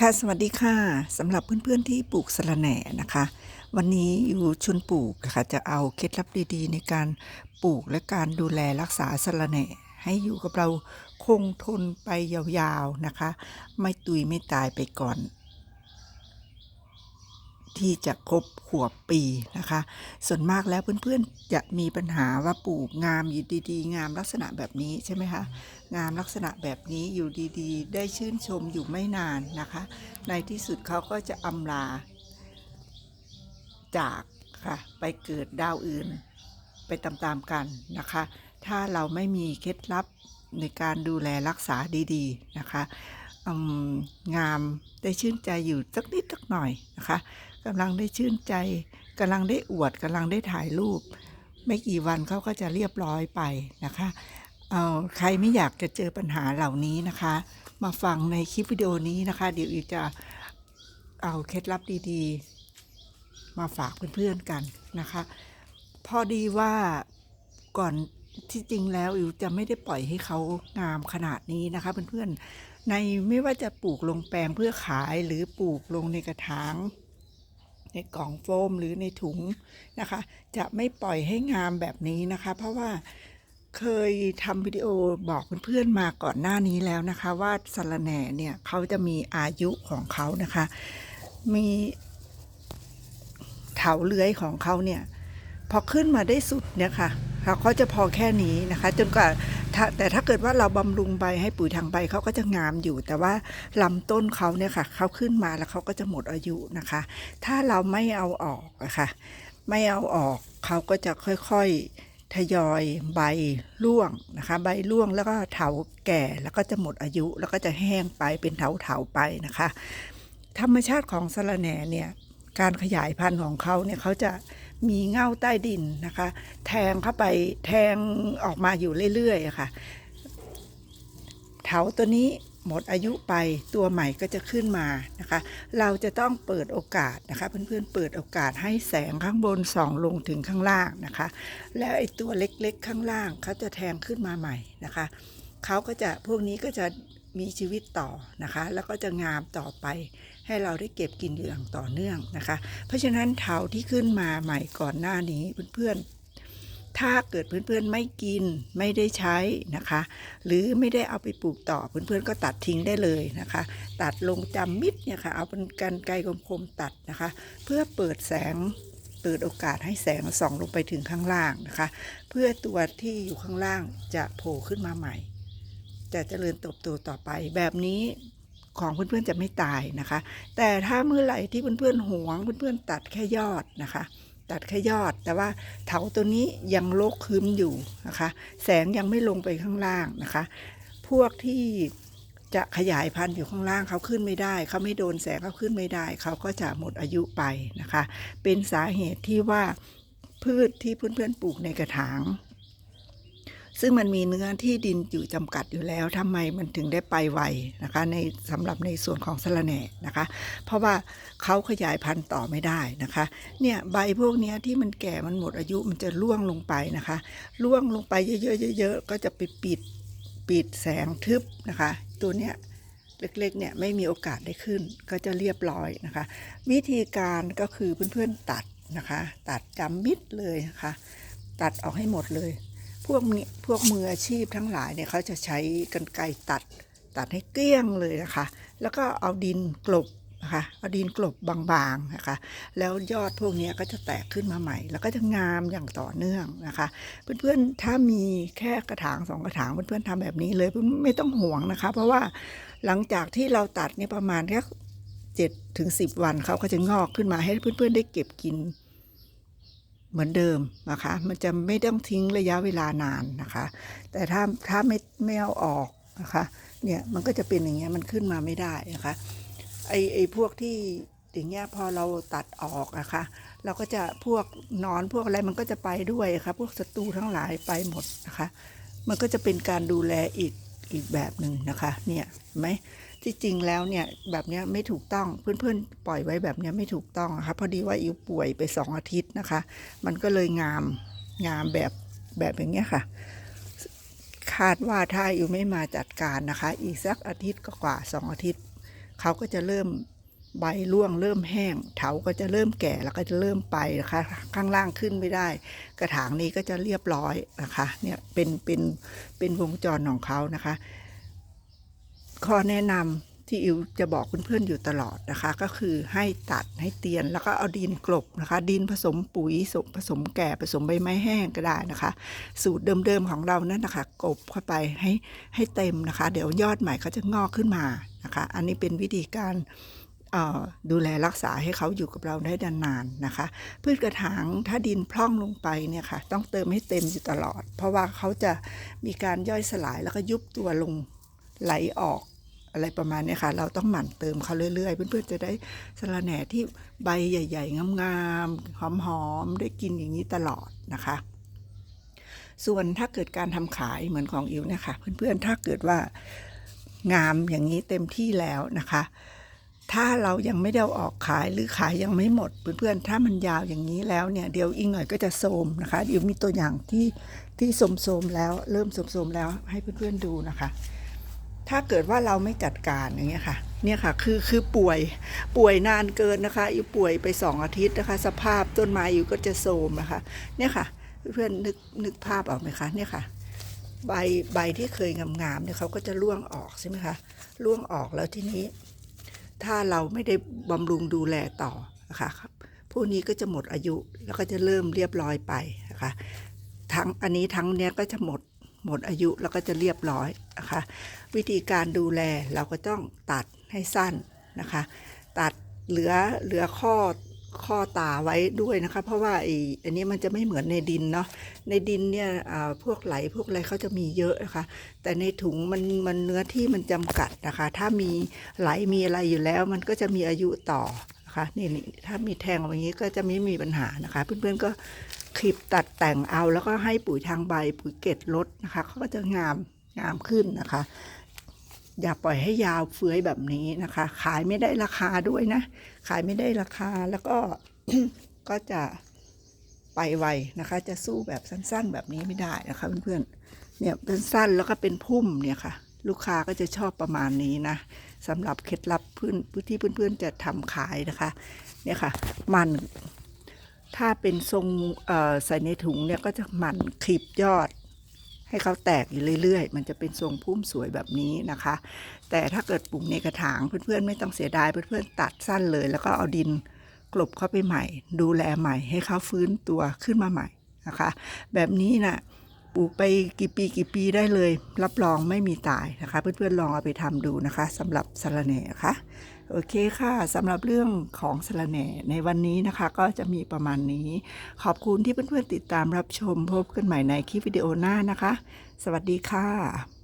ค่ะสวัสดีค่ะสำหรับเพื่อนๆที่ปลูกสะระแหน่นะคะ วันนี้อยู่ชวนปลูกค่ะจะเอาเคล็ดลับดีๆ ในการปลูกและการดูแลรักษาสะระแหน่ ให้อยู่กับเราคงทนไปยาวๆนะคะ ไม่ตุยไม่ตายไปก่อน ที่จะครบขวบปีนะคะ ส่วนมากแล้วเพื่อนๆจะมีปัญหาว่าปลูกงามอยู่ดีๆ งามลักษณะแบบนี้ใช่ไหมคะ งามลักษณะแบบนี้อยู่ดีๆ ได้ชื่นชมอยู่ไม่นานนะคะ ในที่สุดเขาก็จะอำลา จากค่ะไปเกิดดาวอื่นไปตามๆกันนะคะ ถ้าเราไม่มีเคล็ดลับในการดูแลรักษาดีๆนะคะงามได้ชื่นใจอยู่สักนิดสักหน่อยนะคะ กำลังได้ชื่นใจกำลังได้อวดกำลังได้ถ่ายรูป ไม่กี่วันเขาก็จะเรียบร้อยไปนะคะเอ่อใครไม่อยากจะเจอปัญหาเหล่านี้นะคะ มาฟังในคลิปวิดีโอนี้นะคะ เดี๋ยวอีกจะเอาเคล็ดลับดีๆ มาฝากเพื่อนๆกันนะคะ พอดีว่าก่อนที่จริงแล้วอิวจะไม่ได้ปล่อยให้เขางามขนาดนี้นะคะเพื่อนๆในไม่ว่าจะปลูกลงแปลงเพื่อขายหรือปลูกลงในกระถาง ในกล่องโฟมหรือในถุงนะคะ จะไม่ปล่อยให้งามแบบนี้นะคะ เพราะว่าเคยทำวิดีโอบอกเพื่อนๆมาก่อนหน้านี้แล้วนะคะ ว่าสะรแหน่เนี่ยเขาจะมีอายุของเขานะคะ มีเถาเลื้อยของเขาเนี่ยพอขึ้นมาได้สุดเนี่ยค่ะเขาก็จะพอแค่นี้นะคะ จนกว่า ถ้าแต่ถ้าเกิดว่าเราบำรุงใบให้ปุ๋ยทางใบเขาก็จะงามอยู่ แต่ว่าลำต้นเขาเนี่ยค่ะเขาขึ้นมาแล้วเขาก็จะหมดอายุนะคะ ถ้าเราไม่เอาออกอะค่ะ ไม่เอาออกเขาก็จะค่อยๆทยอยใบร่วงนะคะ ใบร่วงแล้วก็เถาแก่แล้วก็จะหมดอายุ แล้วก็จะแห้งไปเป็นเถาๆไปนะคะ ธรรมชาติของสะระแหน่เนี่ยการขยายพันธุ์ของเขาเนี่ยเขาจะ มีเง่าใต้ดินนะคะ แทงเข้าไปแทงออกมาอยู่เรื่อยๆะค่ะเถาตัวนี้หมดอายุไปตัวใหม่ก็จะขึ้นมานะคะ เราจะต้องเปิดโอกาสนะคะ เพื่อนๆเปิดโอกาสให้แสงข้างบนส่องลงถึงข้างล่างนะคะ แล้วไอ้ตัวเล็กๆข้างล่างเขาจะแทงขึ้นมาใหม่นะคะเขาก็จะพวกนี้ก็จะมีชีวิตต่อนะคะ แล้วก็จะงามต่อไป ให้เราได้เก็บกินอย่างต่อเนื่องนะคะ เพราะฉะนั้นเถาที่ขึ้นมาใหม่ก่อนหน้านี้เพื่อนๆ ถ้าเกิดเพื่อนๆไม่กินไม่ได้ใช้นะคะ หรือไม่ได้เอาไปปลูกต่อเพื่อนๆก็ตัดทิ้งได้เลยนะคะ ตัดลงจำมิดเนี่ยค่ะเอาเป็นกันไกรคมๆตัดนะคะ เพื่อเปิดแสงเปิดโอกาสให้แสงส่องลงไปถึงข้างล่างนะคะ เพื่อตัวที่อยู่ข้างล่างจะโผล่ขึ้นมาใหม่ จะเจริญเติบโตต่อไปแบบนี้ ของเพื่อนๆจะไม่ตายนะคะ แต่ถ้าเมื่อไหร่ที่เพื่อนๆหวงเพื่อนๆตัดแค่ยอดนะคะ ตัดแค่ยอด แต่ว่าเถาตัวนี้ยังโลกคืมอยู่นะคะ แสงยังไม่ลงไปข้างล่างนะคะ พวกที่จะขยายพันธุ์อยู่ข้างล่างเขาขึ้นไม่ได้ เขาไม่โดนแสงเขาขึ้นไม่ได้ เขาก็จะหมดอายุไปนะคะ เป็นสาเหตุที่ว่าพืชที่เพื่อนๆปลูกในกระถาง ซึ่งมันมีเนื้อที่ดินอยู่จำกัดอยู่แล้วทำไมมันถึงได้ไปไวนะคะในสำหรับในส่วนของสะระแหน่นะคะ เพราะว่าเขาขยายพันธุ์ต่อไม่ได้นะคะเนี่ยใบพวกนี้ที่มันแก่มันหมดอายุมันจะร่วงลงไปนะคะร่วงลงไปเยอะๆเยอะๆก็จะไปปิดปิดแสงทึบนะคะ ตัวเนี้ยเล็กๆเนี่ยไม่มีโอกาสได้ขึ้นก็จะเรียบร้อยนะคะ วิธีการก็คือเพื่อนๆตัดนะคะ ตัดจำมิดเลยนะคะ ตัดออกให้หมดเลย พวกนี้พวกมืออาชีพทั้งหลายเนี่ยเขาจะใช้กรรไกรตัด ตัดให้เกลี้ยงเลยนะคะ แล้วก็เอาดินกลบนะคะเอาดินกลบบางๆนะคะ แล้วยอดพวกนี้ก็จะแตกขึ้นมาใหม่ แล้วก็จะงามอย่างต่อเนื่องนะคะ เพื่อนๆถ้ามีแค่กระถางสองกระถางเพื่อนๆทำแบบนี้เลยไม่ต้องห่วงนะคะ เพราะว่าหลังจากที่เราตัดเนี่ยประมาณแค่เจ็ดถึงสิบวันเขาก็จะงอกขึ้นมาให้เพื่อนๆได้เก็บกิน เหมือนเดิมนะคะ มันจะไม่ต้องทิ้งระยะเวลานานนะคะ แต่ถ้าถ้าไม่ไม่เอาออกนะคะเนี่ยมันก็จะเป็นอย่างเงี้ยมันขึ้นมาไม่ได้นะคะไอไอพวกที่อย่างเงี้ยพอเราตัดออกนะคะเราก็จะพวกนอนพวกอะไรมันก็จะไปด้วยค่ะพวกศัตรูทั้งหลายไปหมดนะคะ มันก็จะเป็นการดูแลอีกอีกแบบหนึ่งนะคะ เนี่ยเห็นไหม ที่จริงแล้วเนี่ยแบบเนี้ยไม่ถูกต้องเพื่อนๆ ปล่อยไว้แบบเนี้ยไม่ถูกต้องนะคะพอดีว่าอิวป่วยไปสองอาทิตย์นะคะ มันก็เลยงามงามแบบแบบอย่างเงี้ยค่ะ คาดว่าถ้าอิวไม่มาจัดการนะคะ อีกสักอาทิตย์กว่าสองอาทิตย์เขาก็จะเริ่มใบร่วงเริ่มแห้ง เถาก็จะเริ่มแก่แล้วก็จะเริ่มไปนะคะข้างล่างขึ้นไม่ได้ กระถางนี้ก็จะเรียบร้อยนะคะเนี่ยเป็นเป็นเป็นวงจรของเขานะคะ ข้อแนะนำที่อิวจะบอกเพื่อนๆอยู่ตลอดนะคะ ก็คือให้ตัดให้เตียน แล้วก็เอาดินกลบนะคะ ดินผสมปุ๋ยผสมแก่ผสมใบไม้แห้งก็ได้นะคะ สูตรเดิมๆของเรานั่นนะคะกบเข้าไปให้ให้เต็มนะคะ เดี๋ยวยอดใหม่เขาจะงอกขึ้นมานะคะ อันนี้เป็นวิธีการดูแลรักษาให้เขาอยู่กับเราได้นานๆนะคะ พืชกระถางถ้าดินพร่องลงไปเนี่ยค่ะ ต้องเติมให้เต็มอยู่ตลอด เพราะว่าเขาจะมีการย่อยสลายแล้วก็ยุบตัวลง ไหลออกอะไรประมาณนี้ค่ะ เราต้องหมั่นเติมเขาเรื่อยๆ เพื่อนๆจะได้สะระแหน่ที่ใบใหญ่ ๆ งามๆ หอมๆ ได้กินอย่างนี้ตลอดนะคะ ส่วนถ้าเกิดการทำขายเหมือนของอิ๋วเนี่ยค่ะเพื่อนๆ ถ้าเกิดว่างามอย่างนี้เต็มที่แล้วนะคะ ถ้าเรายังไม่ได้ออกขายหรือขายยังไม่หมด เพื่อนๆ ถ้ามันยาวอย่างนี้แล้วเนี่ยเดี๋ยวอีกหน่อยก็จะโทมนะคะเดี๋ยวมีตัวอย่างที่ที่โทมๆแล้ว เริ่มโทมๆแล้วให้เพื่อนๆดูนะคะ ถ้าเกิดว่าเราไม่จัดการอย่างเงี้ยค่ะเนี่ยค่ะคือคือป่วยป่วยนานเกินนะคะอยู่ป่วยไปสองอาทิตย์นะคะ สภาพต้นไม้อยู่ก็จะโทรมนะคะเนี่ยค่ะ เพื่อนนึกนึกภาพออกไหมคะเนี่ยค่ะ ใบใบที่เคยงามๆเนี่ยเขาก็จะร่วงออกใช่ไหมคะร่วงออกแล้วทีนี้ ถ้าเราไม่ได้บำรุงดูแลต่อนะคะครับพวกนี้ก็จะหมดอายุแล้วก็จะเริ่มเรียบร้อยไปนะคะทั้งอันนี้ทั้งเนี้ยก็จะหมด หมดอายุแล้วก็จะเรียบร้อยนะคะ วิธีการดูแลเราก็ต้องตัดให้สั้นนะคะ ตัดเหลือเหลือข้อข้อตาไว้ด้วยนะคะ เพราะว่าไอ้อันนี้มันจะไม่เหมือนในดินเนาะในดินเนี่ยพวกไหลพวกอะไรเขาจะมีเยอะนะคะ แต่ในถุงมันมันเนื้อที่มันจำกัดนะคะ ถ้ามีไหลมีอะไรอยู่แล้ว มันก็จะมีอายุต่อนะคะนี่นี่ถ้ามีแทงออกมาอย่างนี้ก็จะไม่มีปัญหานะคะ เพื่อนๆก็ คลิปตัดแต่งเอาแล้วก็ให้ปุ๋ยทางใบปุ๋ยเกล็ดลดนะคะเขาก็จะงามงามขึ้นนะคะ อย่าปล่อยให้ยาวเฟื้อยแบบนี้นะคะ ขายไม่ได้ราคาด้วยนะ ขายไม่ได้ราคาแล้วก็ก็จะไปไวนะคะ จะสู้แบบสั้นๆ แบบนี้ไม่ได้นะคะเพื่อนๆเนี่ยเป็นสั้นแล้วก็เป็นพุ่มเนี่ยค่ะ ลูกค้าก็จะชอบประมาณนี้นะสำหรับเคล็ดลับพื้นที่เพื่อนๆจะทำขายนะคะ เนี่ยค่ะ มัน ถ้าเป็นทรงใส่ในถุงเนี่ยก็จะหมั่นคลิปยอด ให้เขาแตกอยู่เรื่อย ๆ มันจะเป็นทรงพุ่มสวยแบบนี้นะคะ แต่ถ้าเกิดปลูกในกระถางเพื่อนๆไม่ต้องเสียดายเพื่อนๆตัดสั้นเลย แล้วก็เอาดินกลบเข้าไปใหม่ ดูแลใหม่ให้เขาฟื้นตัวขึ้นมาใหม่นะคะ แบบนี้นะ่ะ ปลูกไปกี่ปีกี่ปีได้เลย รับรองไม่มีตายนะคะ เพื่อนๆลองเอาไปทำดูนะคะสำหรับสะระแหน่ค่ะโอเคค่ะสำหรับเรื่องของสะระแหน่ในวันนี้นะคะ ก็จะมีประมาณนี้ ขอบคุณที่เพื่อนๆติดตามรับชมพบกันใหม่ในคลิปวิดีโอหน้านะคะ สวัสดีค่ะ